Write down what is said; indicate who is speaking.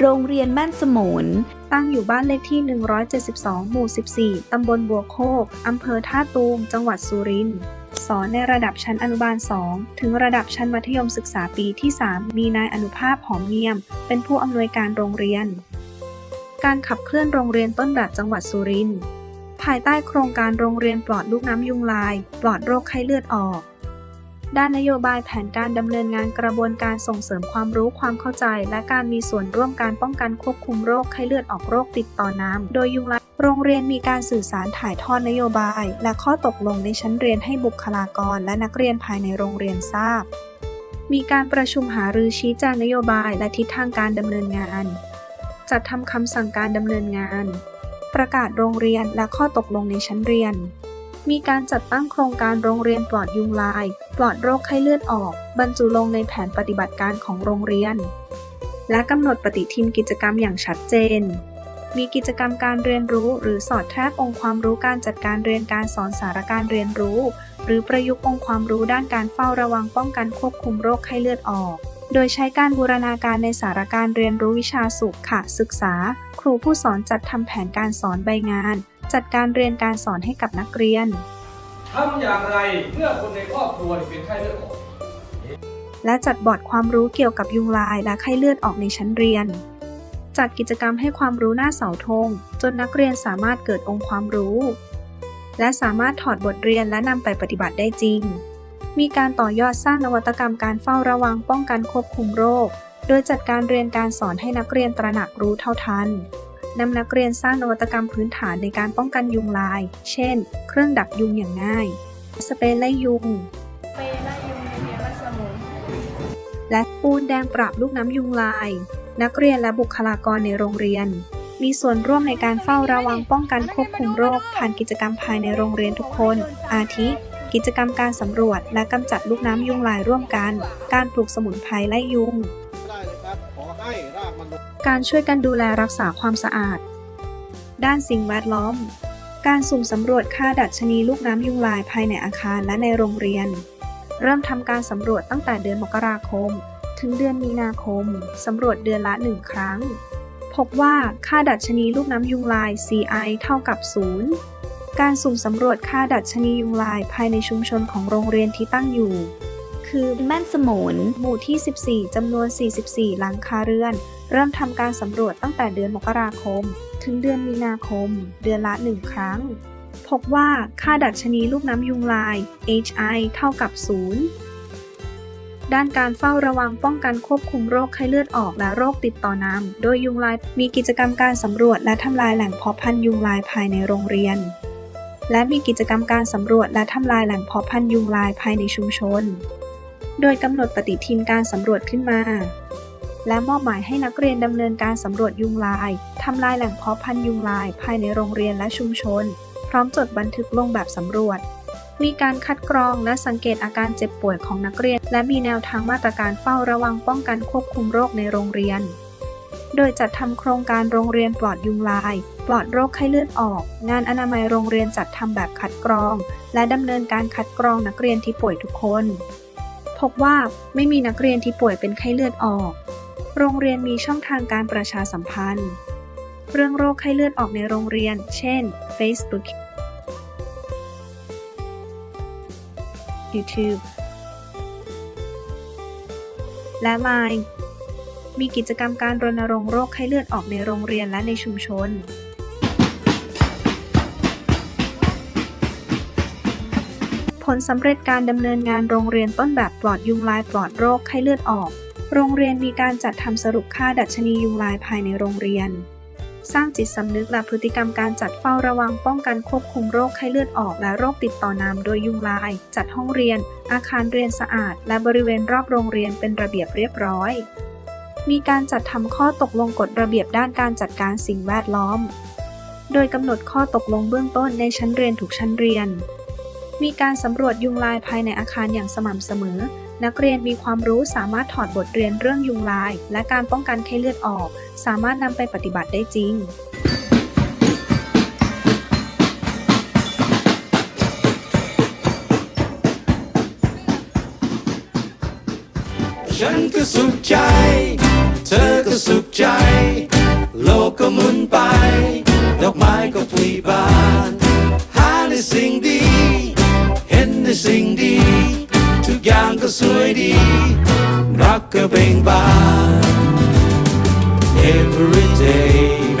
Speaker 1: โรงเรียนบ้านสมุน
Speaker 2: ตั้งอยู่บ้านเลขที่ 172 หมู่ 14 ตำบลบัวโคก อำเภอท่าตูม จังหวัดสุรินทร์สอนในระดับชั้นอนุบาล 2 ถึงระดับชั้นมัธยมศึกษาปีที่ 3 มีนายอนุภาพหอมเงียม เป็นผู้อำนวยการโรงเรียน การขับเคลื่อนโรงเรียนต้นแบบจังหวัดสุรินทร์ภายใต้โครงการโรงเรียนปลอดลูกน้ำยุงลาย ปลอดโรคไข้เลือดออก ด้านนโยบายแผนการดำเนินงานกระบวนการส่งเสริมความรู้ความเข้าใจ และการมีส่วนร่วมการป้องกันควบคุมโรคไข้เลือดออกโรคติดต่อน้ำ โดยยุงลายโรงเรียนมีการสื่อสารถ่ายทอดนโยบาย และข้อตกลงในชั้นเรียนให้บุคลากร และนักเรียนภายในโรงเรียนทราบ มีการประชุมหารือชี้แจงนโยบายและทิศทางการดำเนินงาน จัดทำคำสั่งการดำเนินงาน ประกาศโรงเรียนและข้อตกลงในชั้นเรียน มีการจัดตั้งโครงการโรงเรียนปลอดยุงลาย ปลอดโรคไข้เลือดออก บรรจุลงในแผนปฏิบัติการของโรงเรียน และกำหนดปฏิทินกิจกรรมอย่างชัดเจน มีกิจกรรมการเรียนรู้หรือสอดแทรกองค์ความรู้การจัดการเรียนการสอนสารการเรียนรู้ หรือประยุกต์องค์ความรู้ด้านการเฝ้าระวังป้องกันควบคุมโรคไข้เลือดออก โดยใช้การบูรณาการในสารการเรียนรู้วิชาสุขะศึกษา ครูผู้สอนจัดทำแผนการสอนใบงาน จัดการเรียนการสอนให้กับนักเรียน
Speaker 3: ทำอย่างไรเมื่อคนในครอบครัวเป็นไข้เลือดออก
Speaker 2: และจัดบอร์ดความรู้เกี่ยวกับยุงลายและไข้เลือดออกในชั้นเรียน จัดกิจกรรมให้ความรู้หน้าเสาธงจนนักเรียนสามารถเกิดองค์ความรู้ และสามารถถอดบทเรียนและนำไปปฏิบัติได้จริง มีการต่อยอดสร้างนวัตกรรมการเฝ้าระวังป้องกันควบคุมโรค โดยจัดการเรียนการสอนให้นักเรียนตระหนักรู้เท่าทัน นำนักเรียนสร้างนวัตกรรมพื้นฐานในการป้องกันยุงลาย เช่น เครื่องดักยุงอย่างง่าย สเปรย์ไล่ยุง และปูนแดงปราบลูกน้ำยุงลาย นักเรียนและบุคลากรในโรงเรียน มีส่วนร่วมในการเฝ้าระวังป้องกันควบคุมโรค ผ่านกิจกรรมภายในโรงเรียนทุกคน อาทิ กิจกรรมการสำรวจ และกำจัดลูกน้ำยุงลายร่วมกัน การปลูกสมุนไพรไล่ยุง
Speaker 4: กา
Speaker 2: รช่วยกันดูแลรักษาความสะอาด ด้านสิ่งแวดล้อม การสุ่มสำรวจค่าดัชนีลูกน้ำยุงลายภายในอาคารและในโรงเรียน เริ่มทำการสำรวจตั้งแต่เดือนมกราคม ถึงเดือนมีนาคม สำรวจเดือนละหนึ่งครั้ง พบว่าค่าดัชนีลูกน้ำยุงลาย CI เท่ากับ 0 การสุ่มสำรวจค่าดัชนียุงลายภายในชุมชนของโรงเรียนที่ตั้งอยู่ คือ
Speaker 1: บ้านสมุน
Speaker 2: หมู่ที่ 14 จำนวน 44 หลังคาเรือน เริ่มทำการสำรวจตั้งแต่เดือนมกราคม ถึงเดือนมีนาคม เดือนละ 1 ครั้ง พบว่าค่าดัชนีลูกน้ำยุงลาย HI เท่ากับ 0 ด้านการเฝ้าระวังป้องกันควบคุมโรคไข้เลือดออกและโรคติดต่อน้ำโดยยุงลายมีกิจกรรมการสำรวจและทำลายแหล่งเพาะพันธุ์ยุงลายภายในโรงเรียนและมีกิจกรรมการสำรวจและทำลายแหล่งเพาะพันธุ์ยุงลายภายในชุมชน โดยกำหนดปฏิทินการสำรวจขึ้นมา และมอบหมายให้นักเรียนดำเนินการสำรวจยุงลาย ทำลายแหล่งเพาะพันธุ์ยุงลายภายในโรงเรียนและชุมชน พร้อมจดบันทึกลงแบบสำรวจ มีการคัดกรองและสังเกตอาการเจ็บป่วยของนักเรียน และมีแนวทางมาตรการเฝ้าระวังป้องกันควบคุมโรคในโรงเรียน โดยจัดทำโครงการโรงเรียนปลอดยุงลาย ปลอดโรคไข้เลือดออก งานอนามัยโรงเรียนจัดทำแบบคัดกรอง และดำเนินการคัดกรองนักเรียนที่ป่วยทุกคน พบว่าไม่มีนักเรียนที่ป่วยเป็นไข้เลือดออก โรงเรียนมีช่องทางการประชาสัมพันธ์ เรื่องโรคไข้เลือดออกในโรงเรียน เช่น Facebook YouTube และ Line มีกิจกรรมการรณรงค์โรคไข้เลือดออกในโรงเรียนและในชุมชน ผลสำเร็จการดำเนินงานโรงเรียนต้นแบบปลอดยุงลายปลอดโรคไข้เลือดออก โรงเรียนมีการจัดทำสรุปค่าดัชนียุงลายภายในโรงเรียน สร้างจิตสำนึกและพฤติกรรมการจัดเฝ้าระวังป้องกันควบคุมโรคไข้เลือดออก และโรคติดต่อน้ำโดยยุงลาย จัดห้องเรียน อาคารเรียนสะอาด และบริเวณรอบโรงเรียนเป็นระเบียบเรียบร้อย มีการจัดทำข้อตกลงกฎระเบียบด้านการจัดการสิ่งแวดล้อม โดยกำหนดข้อตกลงเบื้องต้นในชั้นเรียนทุกชั้นเรียน มีการสำรวจยุงลายภายในอาคารอย่างสม่ำเสมอ นักเรียนมีความรู้สามารถถอดบทเรียนเรื่องยุงลาย และการป้องกันไข้เลือดออก สามารถนำไปปฏิบัติได้จริง
Speaker 5: ฉันก็สุขใจ เธอก็สุขใจ โลกก็หมุนไป ดอกไม้ก็พลีบาน หาในสิ่งดี 的水滴，Rock a。